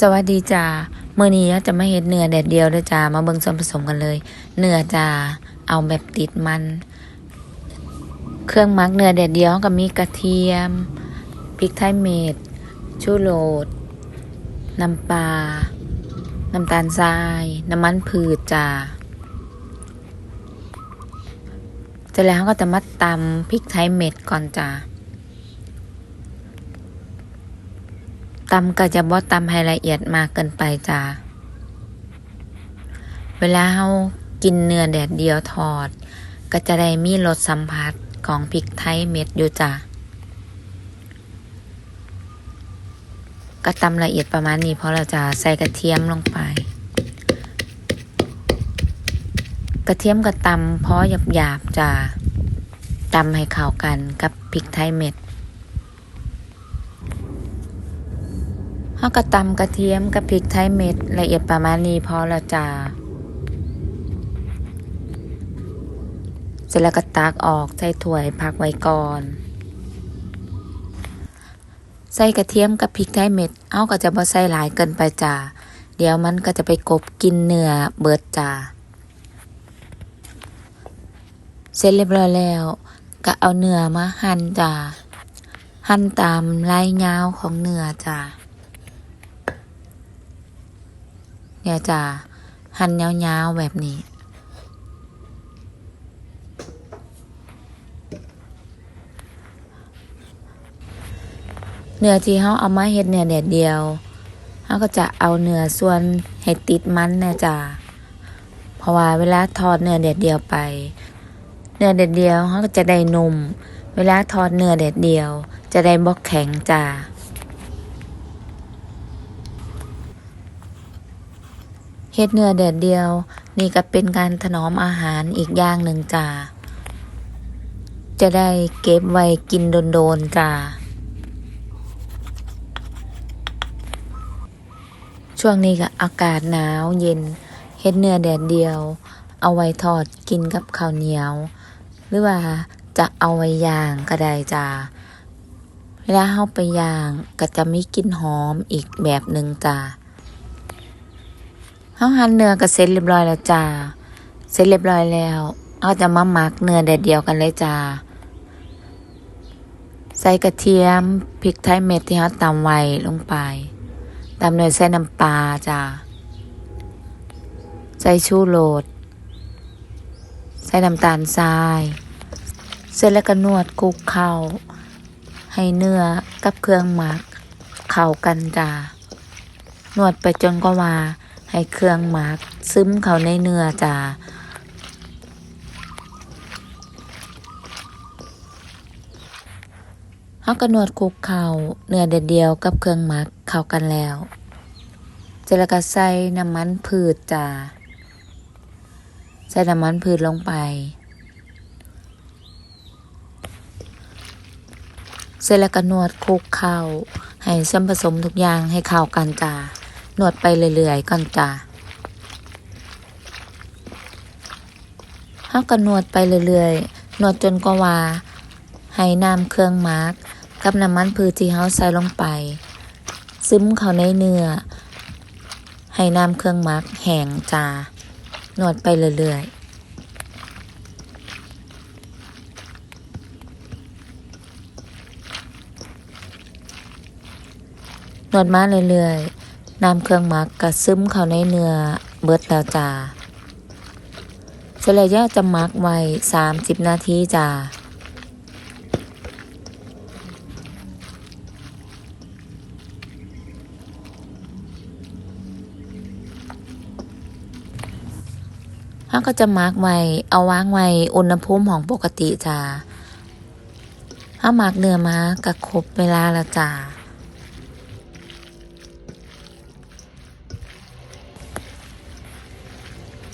สวัสดีจ้าเมื่อนี้จะมาเห็ดเนื้อแดดเดียวเด้อจ้ามาเบิ่งส่วนผสมกันเลย เนื้อจ้าเอาแบบติดมัน เครื่องมักเนื้อแดดเดียวก็มีกระเทียมพริกไทยเม็ดชูโรสน้ำปลาน้ำตาลทราย น้ำมันพืชจ้าเสร็จแล้วก็จะมาตำพริกไทยเม็ดก่อนจ้า ตำก็จะบ่ตำให้ละเอียดมากเกินไปจ้า เวลาเฮากินเนื้อแดดเดียวทอด ก็จะได้มีรสสัมผัสของพริกไทยเม็ดอยู่จ้าก็ตำละเอียดประมาณนี้เพราะเราจะใส่กระเทียมลงไป กระเทียมกับตำเพราะหยาบๆจ้าตำให้เข้ากันกับพริกไทยเม็ด เฮากระตำกระเทียมกับพริกไทยเม็ดละเอียดประมาณนี้พอล้วจ้าเสร็จแล้วก็ตักออกใส่ถ้วยพักไว้ก่อน ใส่กระเทียมกับพริกไทยเม็ด เอาก็จะบ่ใส่หลายเกินไปจ้าเดี๋ยวมันก็จะไปกบกินเนื้อเบิดจ้าเสร็จเรียบร้อยแล้วก็เอาเนื้อมาหั่นจ้าหั่นตามลายยาวของเนื้อจ้า เนี่ยจะหั่นยาวๆแบบนี้ เนื้อที่เขาเอามาเฮ็ดเนื้อแดดเดียวเขาก็จะเอาเนื้อส่วนให้ติดมันนะจ้ะเพราะว่าเวลาทอดเนื้อแดดเดียวไป เนื้อแดดเดียวเขาก็จะได้นุ่ม เวลาทอดเนื้อแดดเดียว จะได้บอกแข็งจ้ะ เฮ็ดเนื้อแดดเดียว นี่ก็เป็นการถนอมอาหารอีกอย่างหนึ่งจ้าจะได้เก็บไว้กินโดนๆจ้าช่วงนี้ก็อากาศหนาวเย็นเฮ็ดเนื้อแดดเดียว เอาไว้ทอดกินกับข้าวเหนียว หรือว่าจะเอาไว้ย่างก็ได้จ้าเวลาเฮาไปย่างก็จะมีกลิ่นหอมอีกแบบหนึ่งจ้า เฮาหั่นเนื้อก็เสร็จเรียบร้อยแล้วจ้า เสร็จเรียบร้อยแล้วเอาจะมาหมักเนื้อแดดเดียวกันเลยจ้า ใส่กระเทียมพริกไทยเม็ดที่เฮาตำไว้ลงไปตามด้วยใส่น้ำปลาจ้า ใส่ชูโรสใส่น้ำตาลทราย เสร็จแล้วก็นวดคลุกเข้า ให้เนื้อกับเครื่องหมักเข้ากันจ้านวดไปจนกว่า ให้เครื่องหมักซึมเข้าในเนื้อจ้าเฮาก็นวดคลุกเข้าเนื้อเด็ดเดียวกับเครื่องหมักเข้ากันแล้วเจลก็ใส่น้ำมันพืชจ้าใส่น้ำมันพืชลงไป เสร็จแล้วก็นวดคลุกเข้าให้ส่วนผสมทุกอย่างให้เข้ากันจ้า นวดไปเรื่อยๆก่อนจ้าเฮาก็นวดไปเรื่อยๆ นวดจนกว่าวาให้น้ำเครื่องหมักกับน้ำมันพืชที่เฮาใส่ลงไป ซึมเข้าในเนื้อ ให้น้ำเครื่องหมักแห้งจ้านวดไปเรื่อยๆนวดมาเรื่อยๆ น้ำเครื่องมักก็ซึมเข้าในเนื้อเบิดแล้วจ้าเสร็จแล้วย่าจะมักไว้สามสิบนาทีจ้าเขาก็จะมาร์กไว้ เอาวางไว้อุณหภูมิของปกติจ้าถ้ามาร์กเนื้อมาก็ครบเวลาแล้วจ้า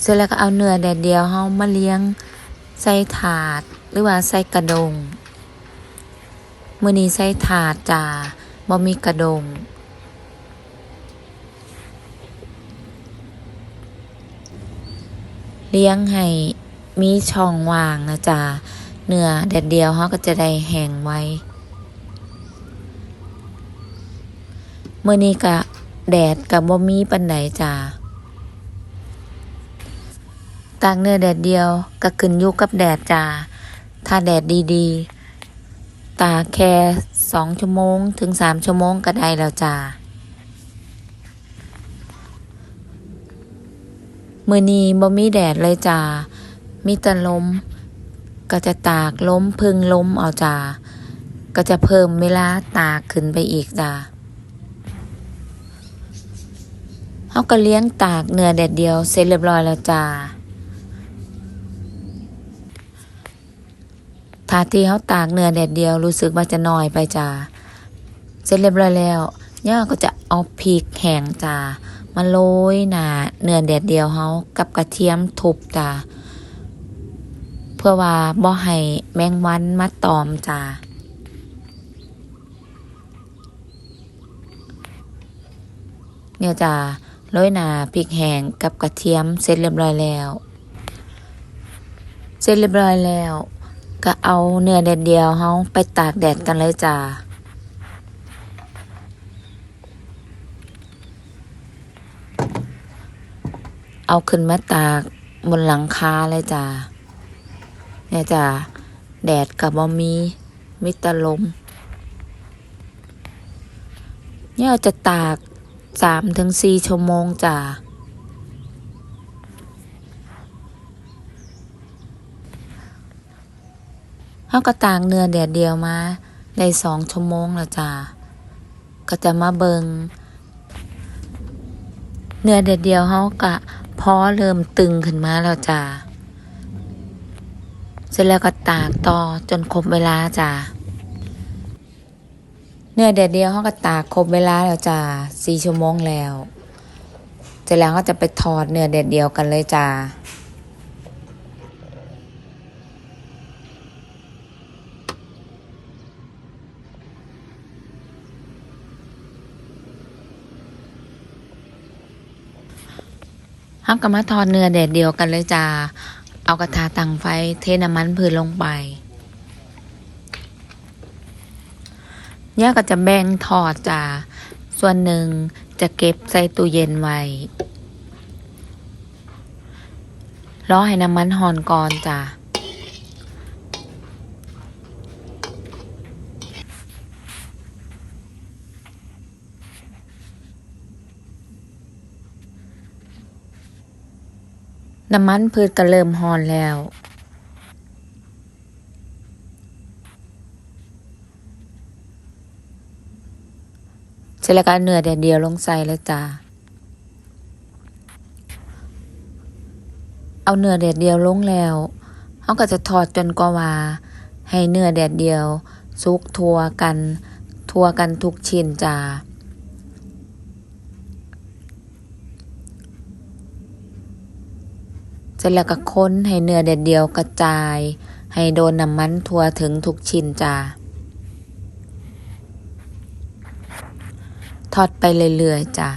เสร็จแล้วก็เอาเนื้อแดดเดียวเฮามาเลี้ยงใส่ถาดหรือว่าใส่กระดงมื้อนี้ใส่ถาดจ้าบ่มีกระดงเลี้ยงให้มีช่องว่างนะจ๊ะเนื้อแดดเดียวเขาก็จะได้แห้งไว้เมื่อนี้ก็แดดกับบ่มีปันไหนจ้า ตากเนื้อแดดเดียวก็ขึ้นอยู่กับแดดจ้า ถ้าแดดดีๆ ตากแค่สองชั่วโมงถึงสามชั่วโมงก็ได้แล้วจ้ามือนี้บ่มีแดดเลยจ้า มีแต่ลม ก็จะตากล้มพึ่งล้มเอาจ้า ก็จะเพิ่มเวลาตากขึ้นไปอีกจ้าเขาก็เลี้ยงตากเนื้อแดดเดียวเสร็จเรียบร้อยแล้วจ้า ถ้าที่เขาตากเนื้อแดดเดียวรู้สึกว่าจะน้อยไปจ้าเสร็จเรียบร้อยแล้วย่าก็จะเอาพริกแห้งจ้ามาโรยหนาเนื้อแดดเดียวเขากับกระเทียมทุบจ้าเพื่อว่าบ่ให้แมงวันมาตอมจ้าเนี่ยจ้าโรยหนาพริกแห้งกับกระเทียมเสร็จเรียบร้อยแล้ว เสร็จเรียบร้อยแล้ว ก็เอาเนื้อแดดเดียวเขาไปตากแดดกันเลยจ้าเอาขึ้นมาตากบนหลังคาเลยจ้าเนี่ยจ้าแดดกับบอมีมิตรลมเนี่ยจะตากสามถึงสี่ชั่วโมงจ้า เขาก็ตากเนื้อแดดเดียวมาได้สองชั่วโมงแล้วจ้าก็จะมาเบิงเนื้อแดดเดียวเขาก็พอเริ่มตึงขึ้นมาแล้วจ้าเสร็จแล้วก็ตากต่อจนครบเวลาจ้าเนื้อแดดเดียวเขาก็ตากครบเวลาแล้วจ้าสี่ชั่วโมงแล้ว เสร็จแล้วก็จะไปทอดเนื้อแดดเดียวกันเลยจ้า ห้ามก็มาทอดเนื้อแดดเดียวกันเลยจ้า เอากระทะตั้งไฟเทน้ำมันพืนลงไปย่าก็จะแบ่งทอดจ้า ส่วนหนึ่งจะเก็บใส่ตู้เย็นไว้ รอให้น้ำมันหอนก่อนจ้า น้ำมันพืชก็เริ่มหอนแล้ว เสร็จแล้วก็เอาเนื้อแดดเดียวลงใส่เลยจ้า เอาเนื้อแดดเดียวลงแล้วเขาก็จะทอดจนกว่าวาให้เนื้อแดดเดียวสุกทั่วกัน ทั่วกันทุกชิ้นจ้า เสร็จแล้วก็ค้นให้เนื้อแดดเดียวกระจาย ให้โดนน้ำมันทั่วถึงทุกชิ้นจ้าทอดไปเรื่อยๆจ้า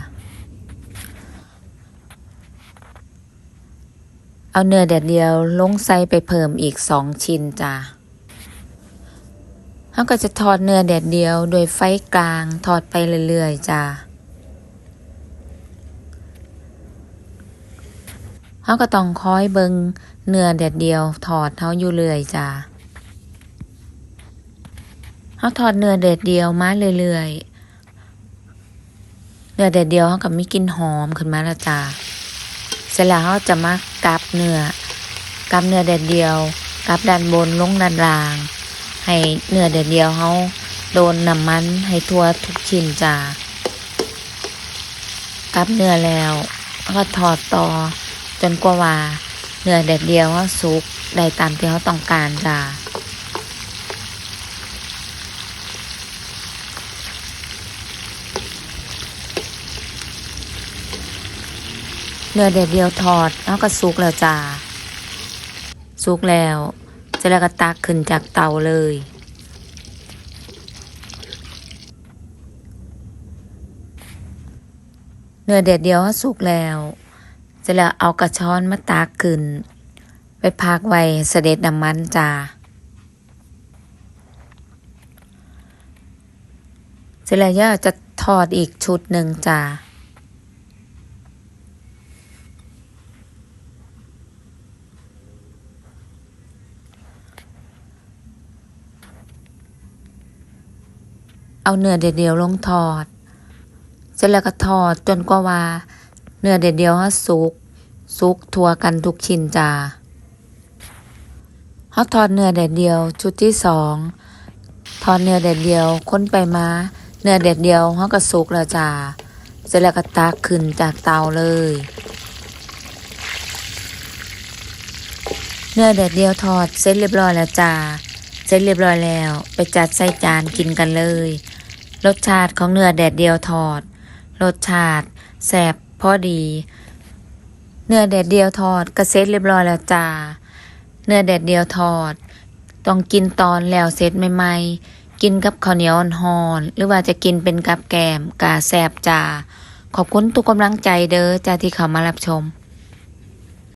เอาเนื้อแดดเดียวลงใส่ไปเพิ่มอีกสองชิ้นจ้าเขาก็จะทอดเนื้อแดดเดียวโดยไฟกลางทอดไปเรื่อยๆจ้า เขาก็ต้องคอยเบิงเนื้อแดดเดียวทอดเขาอยู่เรื่อยจ้าเขาทอดเนื้อแดดเดียวมาเรื่อยๆเนื้อแดดเดียวเขาก็มีกลิ่นหอมขึ้นมาแล้วจ้าเสร็จแล้วเขาจะมากับเนื้อกับเนื้อแดดเดียวกับด้านบนลงด้านล่าง ให้เนื้อแดดเดียวเขาโดนน้ำมันให้ทั่วทุกชิ้นจ้ากับเนื้อแล้วก็ทอดต่อ จนกว่าว่าเนื้อแดดเดียวว่าสุกได้ตามที่เขาต้องการจ้าเนื้อแดดเดียวทอดแล้วก็สุกแล้วจ้าสุกแล้วเสร็จแล้วก็ตักขึ้นจากเตาเลย เนื้อแดดเดียวสุกแล้ว จะเล้วเอากระชอนมาตากขึ้น ไปพักไว้เสด็จน้ำมันจ้าจะเล้วย่าจะถอดอีกชุดหนึ่งจ้าเอาเนื้อเดียวๆลงทอด เสร็จแล้วก็ทอดจนกว่าว่า เนื้อเด็ดเดียวฮาสุกสุกทั่วกันทุกชิ้นจ้าเฮาทอดเนื้อเด็ดเดียวชุดที่สองทอดเนื้อเด็ดเดียวค้นไปมาเนื้อเด็ดเดียวฮาก็สุกแล้วจ้าเสร็จแล้วก็ตักขึ้นจากเตาเลย เนื้อแดดเดียวทอดเสร็จเรียบร้อยแล้วจ้าเสร็จเรียบร้อยแล้ว ไปจัดใส่จานกินกันเลย รสชาติของเนื้อแดดเดียวทอด รสชาติแซ่บ พอดี เนื้อแดดเดียวทอดก็เสร็จเรียบร้อยแล้วจ้า เนื้อแดดเดียวทอด ต้องกินตอนแล้วเสร็จใหม่ๆ กินกับข้าวเหนียวอ่อนๆหรือว่าจะกินเป็นกับแกลมกาแซบจ้า ขอบคุณทุกกำลังใจเด้อจ้าที่เข้ามารับชม